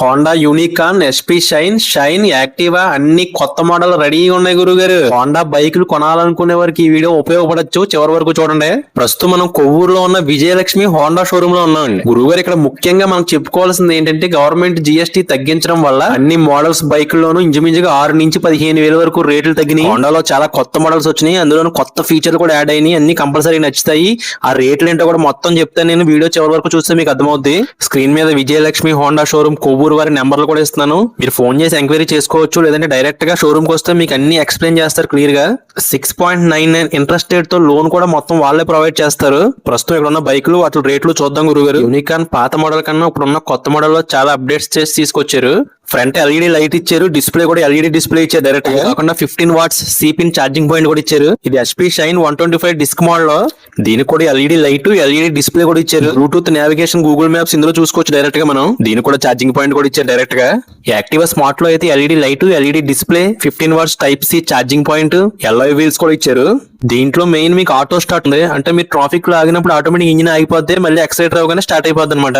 Honda Unicorn SP Shine Shine Activa అన్ని కొత్త model రెడీగా ఉన్నాయి గురుగారు. హోండా బైకులు కొనాలనుకునే వారికి ఈ వీడియో ఉపయోగపడచ్చు. చివరి వరకు చూడండి. ప్రస్తుతం మనం కొవ్వూరులో ఉన్న విజయలక్ష్మి హోండా షోరూమ్లో ఉన్నామండి గురుగారు ఇక్కడ ముఖ్యంగా మనం చెప్పుకోవాల్సింది ఏంటంటే గవర్నమెంట్ జిఎస్టీ తగ్గించడం వల్ల అన్ని మోడల్స్ బైకుల్లోనూ ఇంచుమించుగా ఆరు నుంచి పదిహేను వేల వరకు రేట్లు తగ్గినాయి. హోండాలో చాలా కొత్త మోడల్స్ వచ్చినాయి. అందులోనూ కొత్త ఫీచర్లు కూడా యాడ్ అయినాయి. అన్ని కంపల్సరీ నచ్చుతాయి. ఆ రేట్లు ఏంటో కూడా మొత్తం చెప్తాను నేను. వీడియో చివరి వరకు చూస్తే మీకు అర్థమవుద్ది. స్క్రీన్ మీద విజయలక్ష్మి హోండా షోరూమ్ కొవ్వూరు వారి నెంబర్లు కూడా ఇస్తున్నాను. మీరు ఫోన్ చేసి ఎంక్వైరీ చేసుకోవచ్చు లేదంటే డైరెక్ట్గా షోరూమ్కి వస్తే మీకు అన్ని ఎక్స్ప్లెయిన్ చేస్తారు క్లియర్గా. Six point nine nine interest రేట్తో loan కూడా మొత్తం వాళ్ళే ప్రొవైడ్ చేస్తారు. ప్రస్తుతం ఇక్కడ ఉన్న బైకులు వాటి రేట్లు చూద్దాం గురుగారు. యూనికాన్ పాత మోడల్ కన్నా ఇప్పుడు ఉన్న కొత్త మోడల్లో చాలా అప్డేట్స్ చేసి తీసుకొచ్చారు. ఫ్రంట్ ఎల్ఈడి లైట్ ఇచ్చారు డిస్ప్లే కూడా ఎల్ఈడి డిస్ప్లే ఇచ్చారు డైరెక్ట్గా. కాకుండా ఫిఫ్టీన్ వాట్స్ సిపిన్ ఛార్జింగ్ పాయింట్ కూడా ఇచ్చారు. ఇది SP Shine one twenty five disc మోడల్లో దీనికి కూడా ఎల్ఈడి లైట్ ఎల్ఈడి డిస్ప్లే కూడా ఇచ్చారు. బ్లూటూత్ నావిగేషన్ గూగుల్ మ్యాప్స్ ఇందులో చూసుకోవచ్చు డైరెక్ట్గా మనం. దీనికి కూడా ఛార్జింగ్ పాయింట్ కూడా ఇచ్చారు డైరెక్ట్గా. యాక్టివా స్మార్ట్లో అయితే LED light LED display fifteen watts type C charging point alloy wheels కూడా ఇచ్చారు. దీంట్లో మెయిన్ మీకు ఆటో స్టార్ట్ ఉంది. అంటే మీరు ట్రాఫిక్లో ఆగినప్పుడు ఆటోమేటిక్ ఇంజిన్ ఆగిపోతే మళ్ళీ ఎక్సైటర్ అవగానే స్టార్ట్ అయిపోద్ది అనమాట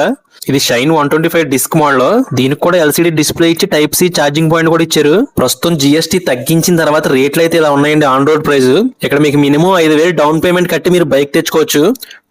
ఇది Shine one twenty five disc model దీనికి కూడా ఎల్సిడి డిస్ప్లే ఇచ్చి టైప్ సి ఛార్జింగ్ పాయింట్ కూడా ఇచ్చారు. ప్రస్తుతం జిఎస్టీ తగ్గించిన తర్వాత రేట్లు అయితే ఇలా ఉన్నాయండి ఆన్ రోడ్ ప్రైస్ ఇక్కడ మీకు మినిమం ఐదు వేలు డౌన్ పేమెంట్ కట్టి మీరు బైక్ తెచ్చుకోవచ్చు.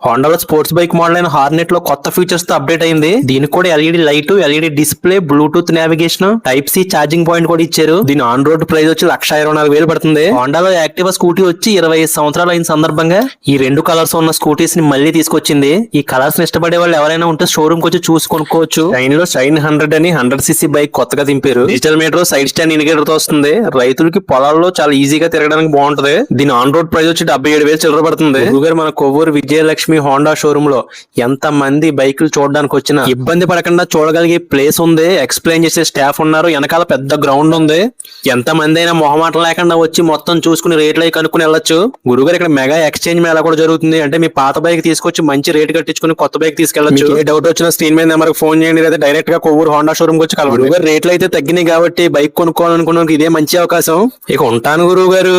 హోండాలో స్పోర్ట్స్ బైక్ మోడల్ అయిన హార్నెట్లో కొత్త ఫీచర్స్తో అప్డేట్ అయింది. దీనికి కూడా LED light LED display Bluetooth navigation type C charging point కూడా ఇచ్చారు. దీని ఆన్ రోడ్ ప్రైస్ వచ్చి లక్ష ఇరవై నాలుగు వేలు పడుతుంది. హోండాలో యాక్టివా స్కూటీ వచ్చి ఇరవై ఐదు సంవత్సరాలు అయిన సందర్భంగా ఈ రెండు కలర్స్ ఉన్న స్కూటీస్ని మళ్ళీ తీసుకొచ్చింది. ఈ కలర్స్ని ఇష్టపడే వాళ్ళు ఎవరైనా ఉంటే షోరూమ్కి వచ్చి చూసి కొనుక్కోవచ్చు. షైన్లో షైన్ హండ్రెడ్ అని హండ్రెడ్ సీసీ బైక్ కొత్తగా దింపారు. డిజిటల్ మీటర్ సైడ్ స్టాండ్ ఇండికేటర్తో వస్తుంది. రైతులకి పొలాల్లో చాలా ఈజీగా తిరగడానికి బాగుంటది. దీని ఆన్ రోడ్ ప్రైస్ వచ్చి డెబ్బై ఏడు వేలు చిల్లర పడుతుంది. మన కొవ్వూరు విజయలక్ష్మి హోండా షోరూమ్లో ఎంత మంది బైకులు చూడడానికి వచ్చినా ఇబ్బంది పడకుండా చూడగలిగే ప్లేస్ ఉంది. ఎక్స్ప్లెయిన్ చేసే స్టాఫ్ ఉన్నారు. వెనకాల పెద్ద గ్రౌండ్ ఉంది. ఎంత మంది అయినా మొహమాటం లేకుండా వచ్చి మొత్తం చూసుకుని రేట్లు అవి కనుక్కుని వెళ్ళొచ్చు. గురుగారు ఇక్కడ మెగా ఎక్స్చేంజ్ మేళా కూడా జరుగుతుంది. అంటే మీ పాత బైక్ తీసుకొచ్చి మంచి రేట్ కట్టించుకుని కొత్త బైక్ తీసుకెళ్ళచ్చు. ఏ డౌట్ వచ్చినా స్క్రీన్ మీద నెంబర్ ఫోన్ చేయండి. లేదా డైరెక్ట్గా కొవ్వూరు హోండా షోరూమ్ వచ్చి గురుగారు రేట్లు అయితే తగ్గినాయి కాబట్టి బైక్ కొనుక్కోవాలనుకున్న ఇదే మంచి అవకాశం. ఇక ఉంటాను గురువు గారు